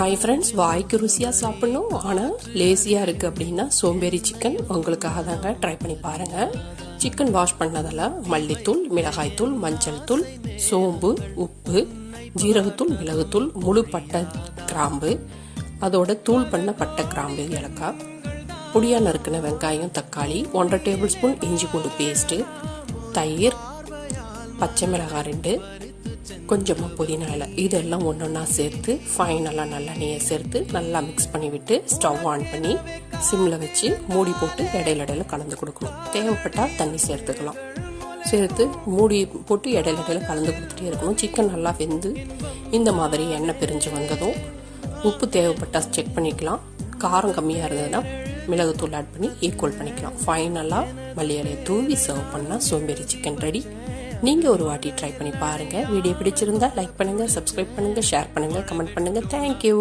Hi friends வாய்க்கு ருசியாக சாப்பிடணும் ஆனால் லேசியாக இருக்குது அப்படின்னா சோம்பேறி சிக்கன் உங்களுக்காக தாங்க ட்ரை பண்ணி பாருங்கள் சிக்கன் வாஷ் பண்ணதில் மல்லித்தூள் மிளகாய்த்தூள் மஞ்சள் தூள் சோம்பு உப்பு ஜீரகத்தூள் மிளகுத்தூள் முழு பட்டை கிராம்பு அதோட தூள் பண்ண பட்டை கிராம்பு ஏலக்காய் பொடியாக நறுக்கின வெங்காயம் தக்காளி ஒன்றரை டேபிள் ஸ்பூன் இஞ்சி பூண்டு பேஸ்ட்டு தயிர் பச்சை மிளகாய் ரெண்டு கொஞ்சமாக புதினா இலை. இதெல்லாம் ஒன்று ஒன்றா சேர்த்து ஃபைனலாக நல்லெண்ணெயை சேர்த்து நல்லா மிக்ஸ் பண்ணி விட்டு ஸ்டவ் ஆன் பண்ணி சிம்மில் வச்சு மூடி போட்டு இடையில இடையில கலந்து கொடுக்கணும். தேவைப்பட்டால் தண்ணி சேர்த்துக்கலாம். சேர்த்து மூடி போட்டு இடையில இடையில கலந்து கொடுத்துட்டே இருக்கணும். சிக்கன் நல்லா வெந்து இந்த மாதிரி எண்ணெய் பிரிஞ்சு வந்ததும் உப்பு தேவைப்பட்டால் செக் பண்ணிக்கலாம். காரம் கம்மியாக இருந்ததுன்னா மிளகுத்தூள் ஆட் பண்ணி ஈக்குவல் பண்ணிக்கலாம். ஃபைனலாக மல்லியலையை தூவி சர்வ் பண்ணால் சோம்பேறி சிக்கன் ரெடி நீங்கள் ஒரு வாட்டி ட்ரை பண்ணி பாருங்கள் வீடியோ பிடிச்சிருந்தா லைக் பண்ணுங்கள் சப்ஸ்கிரைப் பண்ணுங்கள் ஷேர் பண்ணுங்கள் கமெண்ட் பண்ணுங்கள் தேங்க்யூ